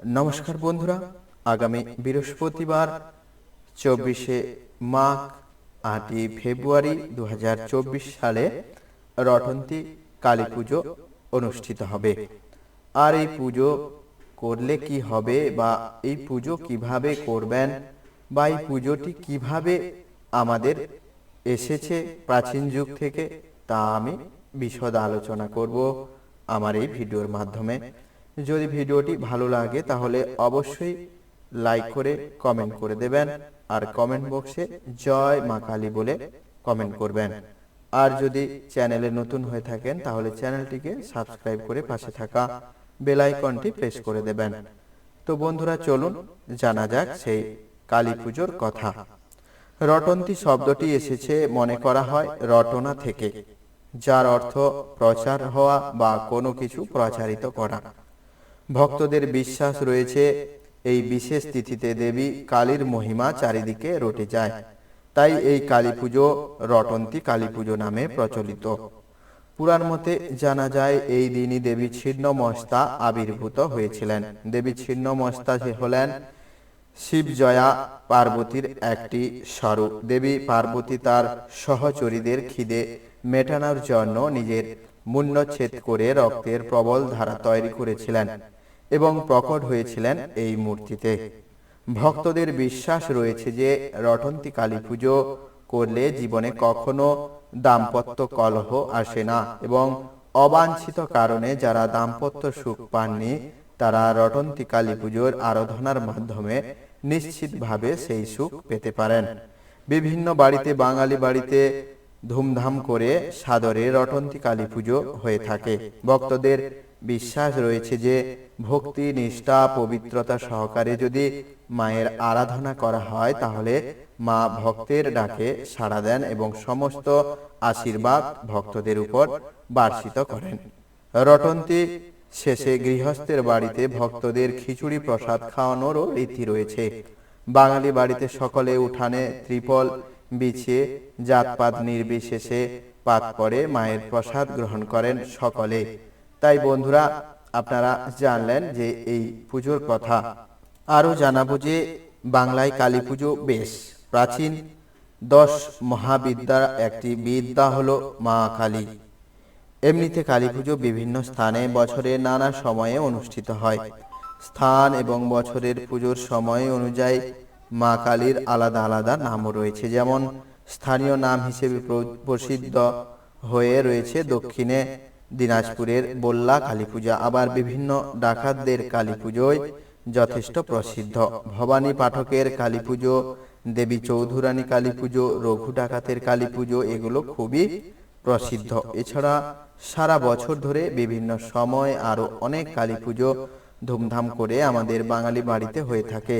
নমস্কার বন্ধুরা, আগামী বৃহস্পতিবার, চব্বিশে মাঘ, আটই ফেব্রুয়ারি দু হাজার চব্বিশ সালে রটন্তী কালী পুজো অনুষ্ঠিত হবে। আর এই পুজো করলে কি হবে বা এই পুজো কীভাবে করবেন বা এই পুজোটি কীভাবে আমাদের এসেছে প্রাচীন যুগ থেকে তা আমি বিশদ আলোচনা করব আমার এই ভিডিওর মাধ্যমে। যদি ভিডিওটি ভালো লাগে, তাহলে অবশ্যই লাইক করে কমেন্ট করে দেবেন আর কমেন্ট বক্সে জয় মা কালী বলে কমেন্ট করবেন। আর যদি চ্যানেলে নতুন হয়ে থাকেন, তাহলে চ্যানেলটিকে সাবস্ক্রাইব করে পাশে থাকা বেল আইকনটি প্রেস করে দেবেন। তো বন্ধুরা, চলুন জানা যাক সেই কালী পুজোর কথা। রটন্তী শব্দটি এসেছে মনে করা হয় রটনা থেকে, যার অর্থ প্রচার হওয়া বা কোনো কিছু প্রচারিত করা। ভক্তদের বিশ্বাস রয়েছে, এই বিশেষ তিথিতে দেবী কালীর মহিমা চারিদিকে রটে যায়। তাই এই কালী পুজো রটন্তী কালী পুজো নামে প্রচলিত। পুরাণ মতে জানা যায়, এই দিনই দেবী ছিন্ন ছিন্নমস্তা আবির্ভূত হয়েছিলেন। দেবী ছিন্নমস্তা হলেন শিবজয়া পার্বতীর একটি স্বরূপ। দেবী পার্বতী তার সহচরীদের খিদে মেটানোর জন্য নিজের মুন্নচ্ছেদ করে রক্তের প্রবল ধারা তৈরি করেছিলেন। এবং প্রকট হয়েছিলেন এই মূর্তিতে। ভক্তদের বিশ্বাস রয়েছে যে রটন্তী কালী পুজো করলে জীবনে কখনো দাম্পত্য কলহ আসে না এবং অবাঞ্ছিত কারণে যারা দাম্পত্য সুখ পাননি, তারা রটন্তী কালী পুজোর আরাধনার মাধ্যমে নিশ্চিতভাবে সেই সুখ পেতে পারেন। বিভিন্ন বাড়িতে, বাঙালি বাড়িতে ধুমধাম করে সাদরে রটন্তী কালী পুজো হয়ে থাকে। ভক্তদের বিশ্বাস রয়েছে যে, ভক্তি, নিষ্ঠা, পবিত্রতা সহকারে যদি মায়ের আরাধনা করা হয়, তাহলে মা ভক্তের ডাকে সাড়া দেন এবং সমস্ত আশীর্বাদ ভক্তদের উপর বার্ষিত করেন। রটন্তী শেষে গৃহস্থের বাড়িতে ভক্তদের খিচুড়ি প্রসাদ খাওয়ানোরও রীতি রয়েছে। বাঙালি বাড়িতে সকলে উঠানে ত্রিপল বিছিয়ে জাতপাত নির্বিশেষে পাত করে মায়ের প্রসাদ গ্রহণ করেন সকলে। তাই বন্ধুরা, আপনারা জানলেন যে এই পুজোর কথা। আরও জানাব যে বাংলায় কালী পুজো বেশ প্রাচীন। দশ মহাবিদ্যার একটি বিদ্যা হলো মা কালী। এমনিতে কালী পুজো বিভিন্ন স্থানে বছরে নানা সময়ে অনুষ্ঠিত হয়। স্থান এবং বছরের পুজোর সময় অনুযায়ী মা কালীর আলাদা আলাদা নামও রয়েছে। যেমন স্থানীয় নাম হিসেবে প্র- প্রসিদ্ধ হয়ে রয়েছে দক্ষিণে দিনাজপুরের বল্লা কালী পূজা আবার বিভিন্ন ডাকাতদের কালী পুজোয় যথেষ্ট প্রসিদ্ধ। ভবানী পাঠকের কালী পুজো দেবী চৌধুরানী কালী পুজো রঘু ডাকাতের কালী পুজো এগুলো খুবই প্রসিদ্ধ। এছাড়া সারা বছর ধরে বিভিন্ন সময় আরও অনেক কালী পুজো ধুমধাম করে আমাদের বাঙালি বাড়িতে হয়ে থাকে।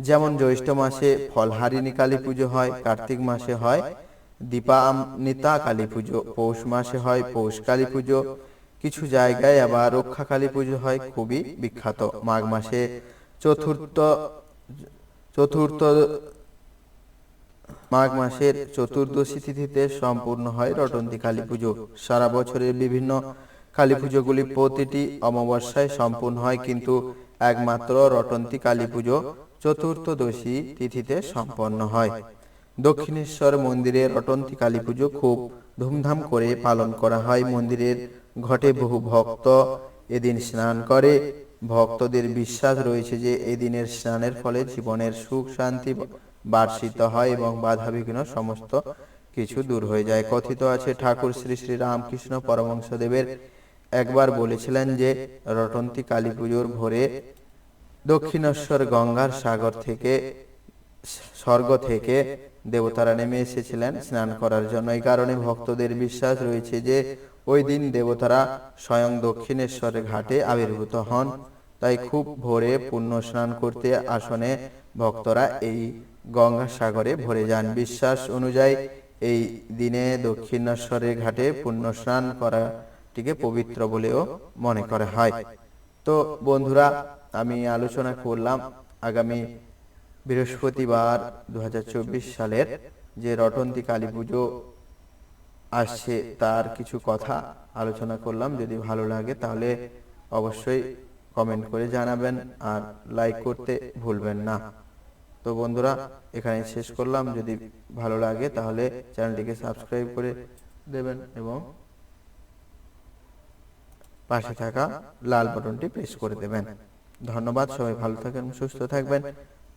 যেমন জ্যৈষ্ঠ মাসে ফলহারিণী কালী পুজো হয়, কার্তিক মাসে হয় দীপান্বিতা কালী পুজো, পৌষ মাসে হয় পৌষ কালী পুজো। কিছু জায়গায় আবার রক্ষা কালী পুজো হয়, খুবই বিখ্যাত। মাঘ মাসে চতুর্থ চতুর্থ, মাঘ মাসের চতুর্দশী তিথিতে সম্পূর্ণ হয় রটন্তী কালী পুজো। সারা বছরের বিভিন্ন কালী পুজোগুলি প্রতিটি অমাবস্যায় সম্পূর্ণ হয়, কিন্তু একমাত্র রটন্তী কালী পুজো চতুর্থদশী তিথিতে সম্পন্ন হয়। দক্ষিণেশ্বর মন্দিরে রটন্তী কালী পুজো খুব ধুমধাম করে পালন করা হয় মন্দিরের ঘটে বহু ভক্ত। এদিন স্নান করে, ভক্তদের বিশ্বাস রয়েছে যে এদিনের স্নানের ফলে জীবনের সুখ, শান্তি বার্ষিত হয় এবং বাধা বিঘ্ন সমস্ত কিছু দূর হয়ে যায়। কথিত আছে, ঠাকুর শ্রী শ্রী রামকৃষ্ণ পরমংসদেবের একবার বলেছিলেন যে, রটন্তী কালী পুজোর ভোরে দক্ষিণেশ্বর গঙ্গার সাগর থেকে স্বর্গ থেকে দেবতারা নেমে এসেছিলেন স্নান করার জন্য। এই কারণে ভক্তদের বিশ্বাস রয়েছে যে ওই দিন দেবতারা স্বয়ং দক্ষিণেশ্বরের ঘাটে আবির্ভূত হন। তাই খুব ভোরে পুণ্য স্নান করতে আসনে ভক্তরা এই গঙ্গা সাগরে ভরে যান। বিশ্বাস অনুযায়ী এই দিনে দক্ষিণেশ্বরের ঘাটে পুণ্য স্নান করাটিকে পবিত্র বলেও মনে করা হয়। তো বন্ধুরা, আমি আলোচনা করলাম। আগামী বৃহস্পতিবার দু হাজার চব্বিশ সালের যে রটন্তী কালী পুজো আসছে, তার কিছু কথা আলোচনা করলাম। যদি ভালো লাগে তাহলে অবশ্যই কমেন্ট করে জানাবেন আর লাইক করতে ভুলবেন না। তো বন্ধুরা এখানে শেষ করলাম। যদি ভালো লাগে তাহলে চ্যানেলটিকে সাবস্ক্রাইব করে দেবেন এবং পাশে থাকা লাল বাটনটি প্রেস করে দেবেন। ধন্যবাদ, সবাই ভালো থাকেন, সুস্থ থাকবেন।